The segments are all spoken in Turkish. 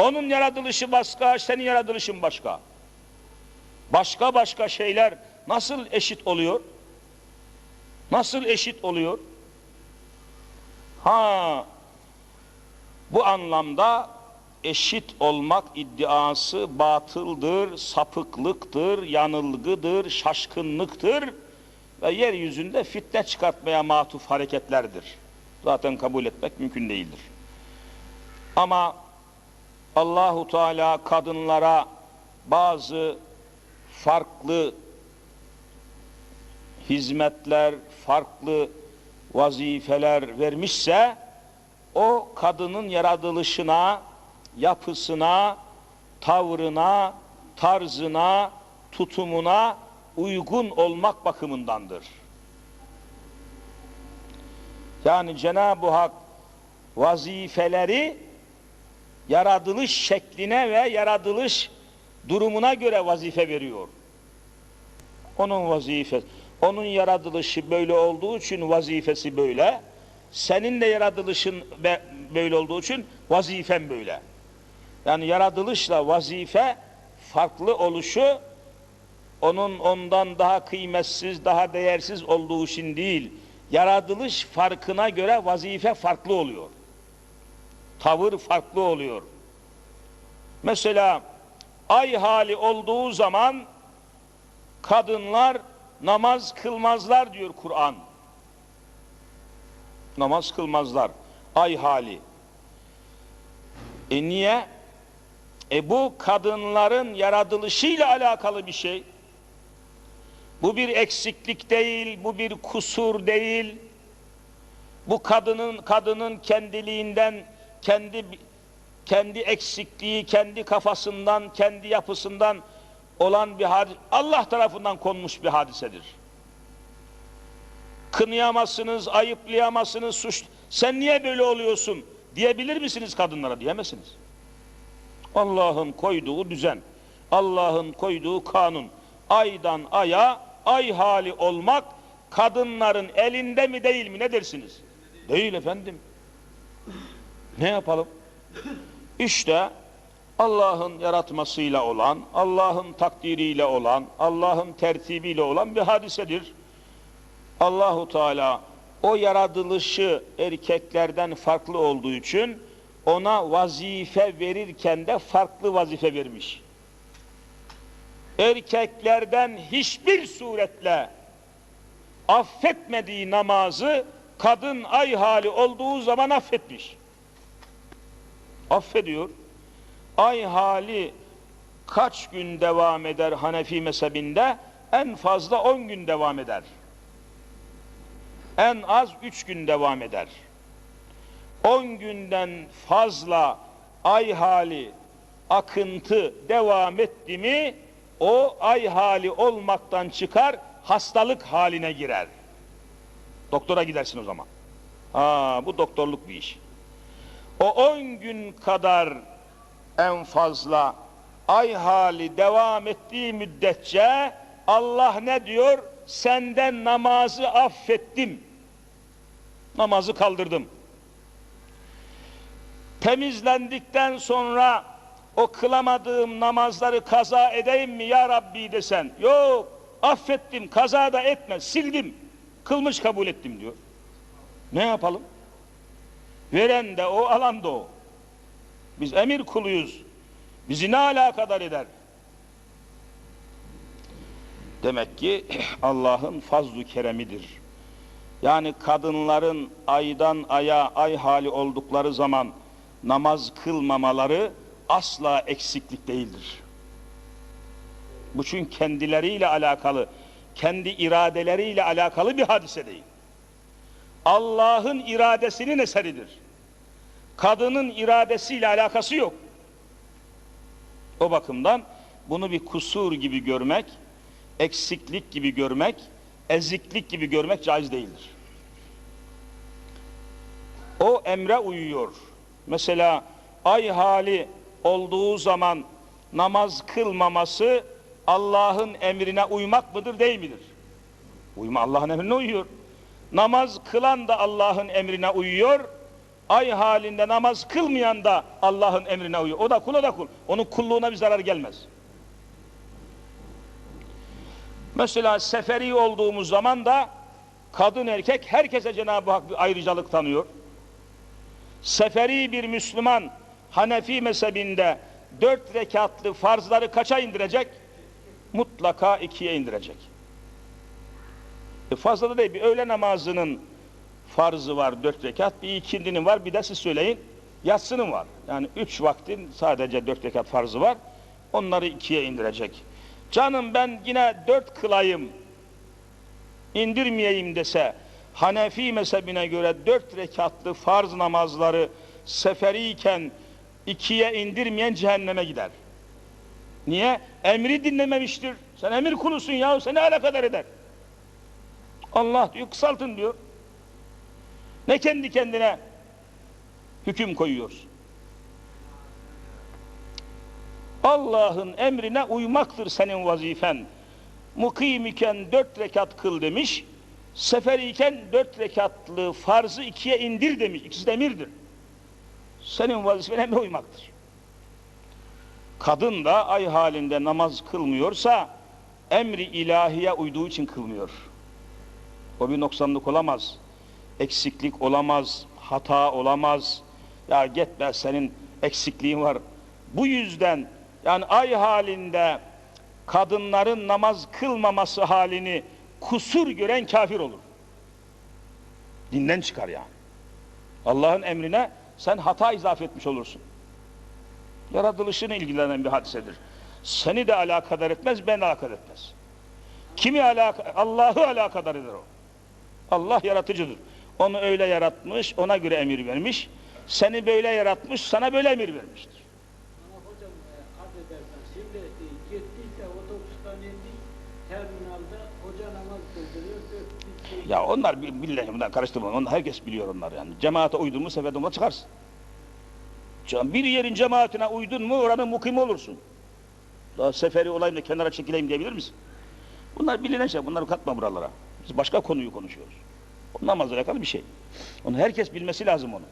Onun yaratılışı başka, senin yaratılışın başka. Başka başka şeyler nasıl eşit oluyor? Nasıl eşit oluyor? Ha, bu anlamda eşit olmak iddiası batıldır, sapıklıktır, yanılgıdır, şaşkınlıktır ve yeryüzünde fitne çıkartmaya matuf hareketlerdir. Zaten kabul etmek mümkün değildir. Ama Allahu Teala kadınlara bazı farklı hizmetler, farklı vazifeler vermişse o kadının yaratılışına, yapısına, tavrına, tarzına, tutumuna uygun olmak bakımındandır. Yani Cenab-ı Hak vazifeleri yaratılış şekline ve yaratılış durumuna göre vazife veriyor. Onun vazifesi, onun yaratılışı böyle olduğu için vazifesi böyle. Senin de yaratılışın böyle olduğu için vazifen böyle. Yani yaratılışla vazife farklı oluşu onun ondan daha kıymetsiz, daha değersiz olduğu için değil, yaratılış farkına göre vazife farklı oluyor. Tavır farklı oluyor. Mesela ay hali olduğu zaman kadınlar namaz kılmazlar diyor Kur'an. Namaz kılmazlar. Ay hali. E niye? E bu kadınların yaratılışıyla alakalı bir şey. Bu bir eksiklik değil, bu bir kusur değil. Bu kadının kadının kendiliğinden kendi kendi eksikliği, kendi kafasından, kendi yapısından olan bir hadis, Allah tarafından konmuş bir hadisedir. Kınıyamazsınız, ayıplayamazsınız, suç. Sen niye böyle oluyorsun diyebilir misiniz kadınlara? Diyemezsiniz. Allah'ın koyduğu düzen, Allah'ın koyduğu kanun, aydan aya, ay hali olmak kadınların elinde mi değil mi ne dersiniz? Değil efendim. Ne yapalım? İşte Allah'ın yaratmasıyla olan, Allah'ın takdiriyle olan, Allah'ın tertibiyle olan bir hadisedir. Allahu Teala o yaratılışı erkeklerden farklı olduğu için ona vazife verirken de farklı vazife vermiş. Erkeklerden hiçbir suretle affetmediği namazı kadın ay hali olduğu zaman affetmiş. Affediyor. Ay hali kaç gün devam eder Hanefi mezhebinde? En fazla 10 gün devam eder. En az 3 gün devam eder. 10 günden fazla ay hali akıntı devam etti mi o ay hali olmaktan çıkar hastalık haline girer. Doktora gidersin o zaman. Aa, bu doktorluk bir iş. O 10 gün kadar en fazla ay hali devam ettiği müddetçe Allah ne diyor? Senden namazı affettim. Namazı kaldırdım. Temizlendikten sonra o kılamadığım namazları kaza edeyim mi ya Rabbi desen. Yok affettim kaza da etme sildim. Kılmış kabul ettim diyor. Ne yapalım? Veren de o alan da o. Biz emir kuluyuz. Bizi ne alakadar eder? Demek ki Allah'ın fazlu keremidir. Yani kadınların aydan aya ay hali oldukları zaman namaz kılmamaları asla eksiklik değildir. Bu çünkü kendileriyle alakalı, kendi iradeleriyle alakalı bir hadise değil. Allah'ın iradesinin eseridir. Kadının iradesiyle alakası yok. O bakımdan bunu bir kusur gibi görmek, eksiklik gibi görmek, eziklik gibi görmek caiz değildir. O emre uyuyor. Mesela ay hali olduğu zaman namaz kılmaması Allah'ın emrine uymak mıdır değil midir? Uyma Allah'ın emrine uyuyor. Namaz kılan da Allah'ın emrine uyuyor. ay halinde namaz kılmayan da Allah'ın emrine uyuyor. O da kul o da kul. Onun kulluğuna bir zarar gelmez. Mesela seferi olduğumuz zaman da kadın erkek herkese Cenab-ı Hak bir ayrıcalık tanıyor. Seferi bir Müslüman Hanefi mezhebinde dört rekatlı farzları kaça indirecek? Mutlaka ikiye indirecek. Fazla da değil. Bir öğle namazının farzı var dört rekat, bir ikindinin var, bir de siz söyleyin yatsının var. Yani üç vaktin sadece dört rekat farzı var. Onları ikiye indirecek. Canım ben yine dört kılayım, indirmeyeyim dese, Hanefi mezhebine göre dört rekatlı farz namazları seferiyken ikiye indirmeyen cehenneme gider. Niye? Emri dinlememiştir. Sen emir kulusun ya, seni alakadar eder. Allah diyor, kısaltın diyor. Ne kendi kendine hüküm koyuyorsun? Allah'ın emrine uymaktır senin vazifen. Mukim iken dört rekat kıl demiş, seferiyken dört rekatlı farzı ikiye indir demiş. İkisi de emirdir. Senin vazifen emre uymaktır. Kadın da ay halinde namaz kılmıyorsa, emri ilahiye uyduğu için kılmıyor. O bir noksanlık olamaz, eksiklik olamaz, hata olamaz. Ya gitme senin eksikliğin var. Bu yüzden yani ay halinde kadınların namaz kılmaması halini kusur gören kafir olur. Dinden çıkar yani. Allah'ın emrine sen hata izafe etmiş olursun. Yaratılışını ilgilenen bir hadisedir. Seni de alakadar etmez, ben alakadar etmez. Kimi alaka, Allah'ı alakadar eder o. Allah yaratıcıdır. Onu öyle yaratmış, ona göre emir vermiş. Seni böyle yaratmış, sana böyle emir vermiştir. Ama hocam e, arz edersen şimdi e, gittiyse otobüsten indik terminalde hoca namaz kıldırıyor dört bir. Ya onlar bi- billahi bundan karıştırma. Onlar herkes biliyor onlar yani. Cemaate uydun mu seferde ona çıkarsın. Can- Bir yerin cemaatine uydun mu oranın mukimi olursun. Daha seferi olayım da kenara çekileyim diyebilir misin? Bunlar bilinen şey. Bunları katma buralara. Biz başka konuyu konuşuyoruz. O namazla alakalı bir şey. Onu herkes bilmesi lazım onu.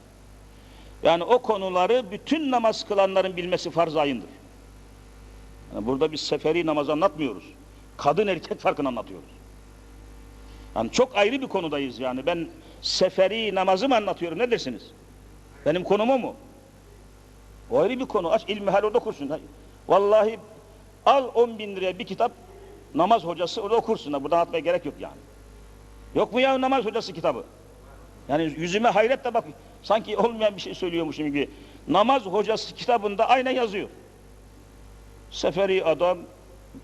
Yani o konuları bütün namaz kılanların bilmesi farz ayındır. Yani burada biz seferi namaz anlatmıyoruz. Kadın erkek farkını anlatıyoruz. Yani çok ayrı bir konudayız yani. Ben seferi namazı mı anlatıyorum ne dersiniz? Benim konum o mu? O ayrı bir konu. Aç ilmihal orada okursun. Vallahi al 10 bin liraya bir kitap namaz hocası orada okursun. da. Buradan atmaya gerek yok yani. Yok mu ya namaz hocası kitabı? Yani yüzüme hayretle bak. Sanki olmayan bir şey söylüyormuşum gibi. Namaz hocası kitabında aynen yazıyor. Seferi adam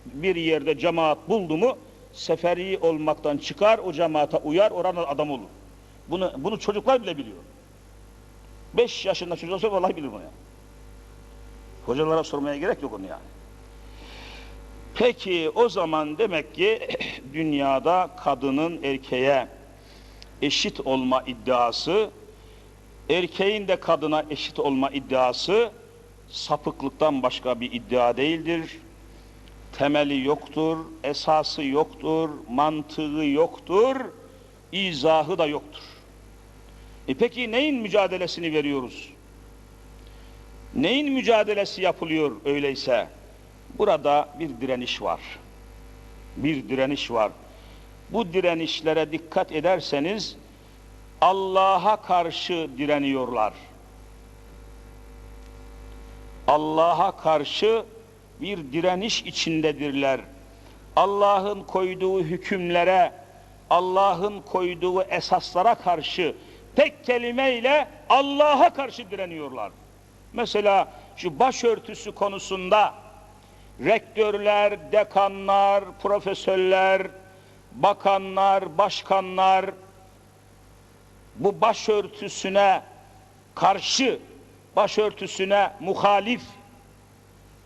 bir yerde cemaat buldu mu seferi olmaktan çıkar, o cemaate uyar, oranın adam olur. Bunu, bunu çocuklar bile biliyor. Beş yaşında çocuk olsa vallahi bilir bunu yani. Hocalara sormaya gerek yok onu yani. Peki o zaman demek ki dünyada kadının erkeğe eşit olma iddiası, erkeğin de kadına eşit olma iddiası sapıklıktan başka bir iddia değildir. Temeli yoktur, esası yoktur, mantığı yoktur, izahı da yoktur. E peki neyin mücadelesini veriyoruz? Neyin mücadelesi yapılıyor öyleyse? Burada bir direniş var. Bir direniş var. Bu direnişlere dikkat ederseniz Allah'a karşı direniyorlar. Allah'a karşı bir direniş içindedirler. Allah'ın koyduğu hükümlere, Allah'ın koyduğu esaslara karşı tek kelimeyle Allah'a karşı direniyorlar. Mesela şu başörtüsü konusunda rektörler, dekanlar, profesörler, bakanlar, başkanlar bu başörtüsüne karşı, başörtüsüne muhalif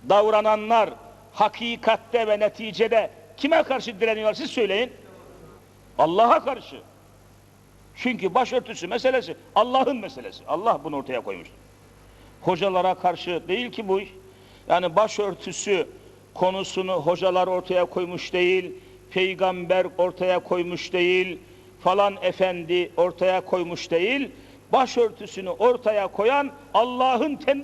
davrananlar hakikatte ve neticede kime karşı direniyor siz söyleyin. Allah'a karşı. Çünkü başörtüsü meselesi Allah'ın meselesi. Allah bunu ortaya koymuştur. Hocalara karşı değil ki bu iş. Yani başörtüsü konusunu hocalar ortaya koymuş değil, peygamber ortaya koymuş değil, falan efendi ortaya koymuş değil. başörtüsünü ortaya koyan Allah'ın kendisi